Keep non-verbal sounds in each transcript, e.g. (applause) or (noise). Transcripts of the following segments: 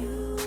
you.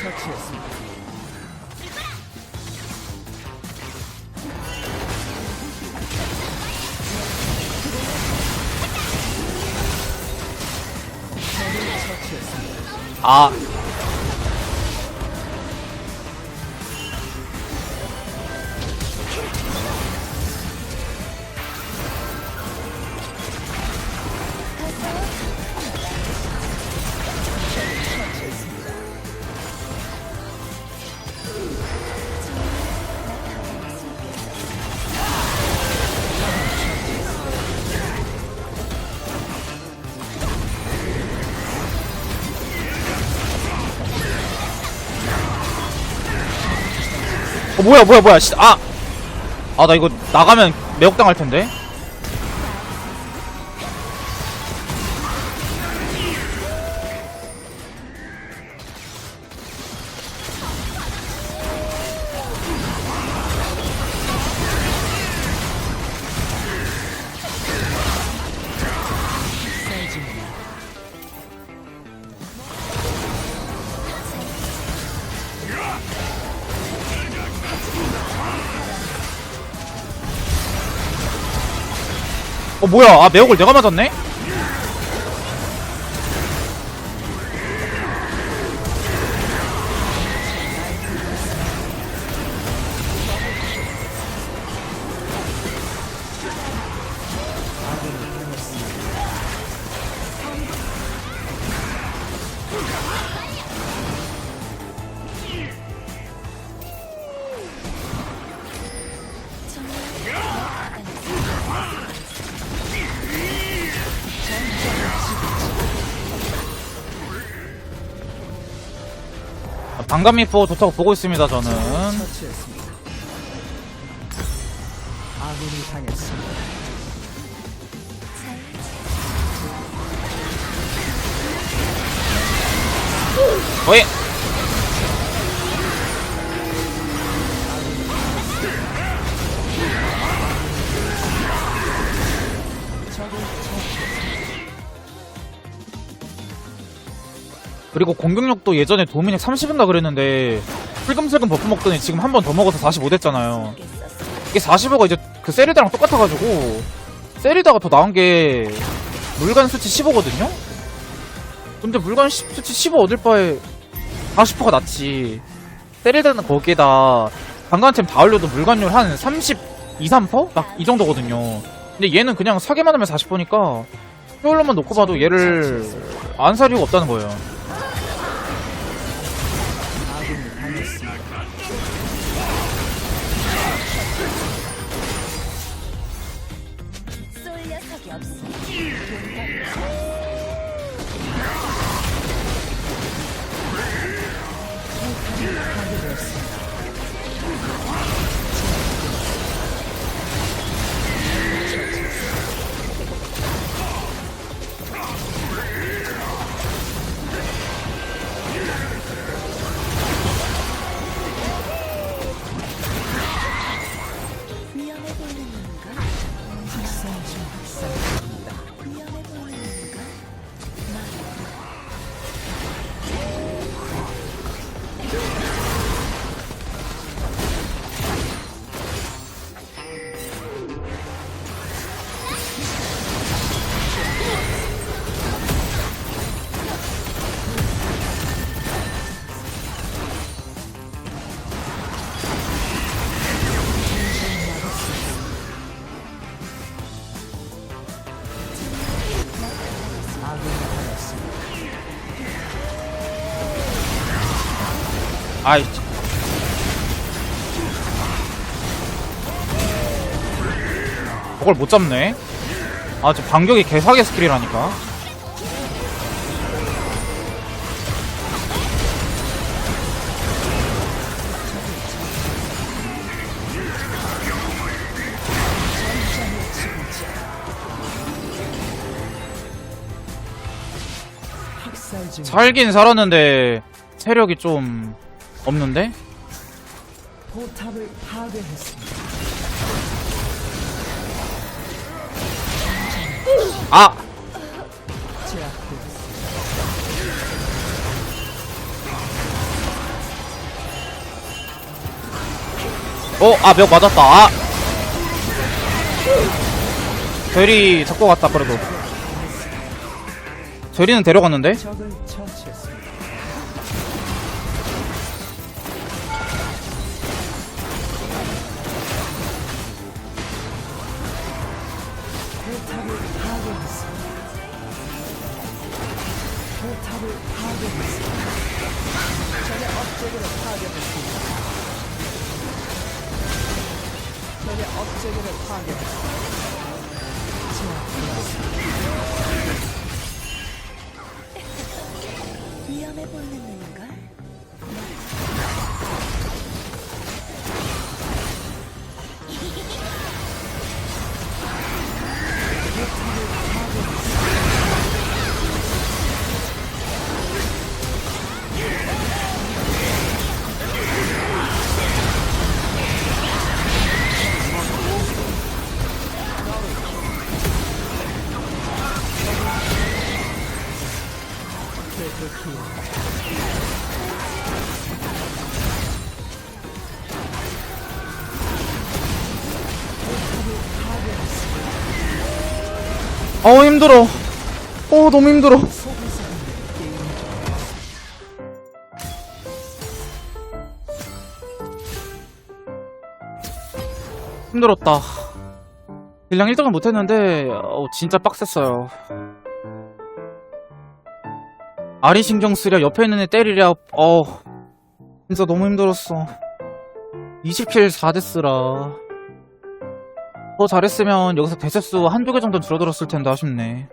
처치했습니다. 아 어, 뭐야 뭐야 뭐야 씨, 아! 아 나 이거 나가면 매혹당할 텐데 어 뭐야 아 매혹을 내가 맞았네? 아, 반감미포 좋다고 보고 있습니다 저는. 아군이 당했습니다. 어이 그리고 공격력도 예전에 도미닉 30인가 그랬는데 슬금슬금 버프 먹더니 지금 한 번 더 먹어서 45 됐잖아요 이게 45가 이제 그 세리다랑 똑같아가지고 세리다가 더 나은 게 물간 수치 15거든요? 근데 물간 시- 수치 15 얻을 바에 40%가 낫지 세리다는 거기에다 방간템 다 올려도 물간율 한 32, 3%? 막 이 정도거든요 근데 얘는 그냥 사기만 하면 40%니까 효율로만 놓고 봐도 얘를 안 살 이유가 없다는 거예요 쏠 녀석이 없어. 파괴되었습니다. 아이 저걸 못 잡네. 아 저 반격이 개사기 스킬이라니까. 살긴 살았는데 체력이 좀 없는데? 포탑을 파괴했습니다. 아! 어, 아, 몇 맞았다. 아! 대리 잡고 갔다, 그래도. 대리는 데려갔는데? 포탑을 파괴했습니다. 적의 업적으로 파괴했습니다. 적의 업적으로 파괴했습니다. (laughs) 위험해 보이는 눈 어, 힘들어. 어, 너무 힘들어. 힘들었다. 딜량 1등은 못했는데, 어, 진짜 빡셌어요. 아리 신경 쓰랴, 옆에 있는 애 때리랴, 어, 진짜 너무 힘들었어. 20킬 4데스라. 더 잘했으면 여기서 대세수 한두 개 정도는 줄어들었을 텐데, 아쉽네.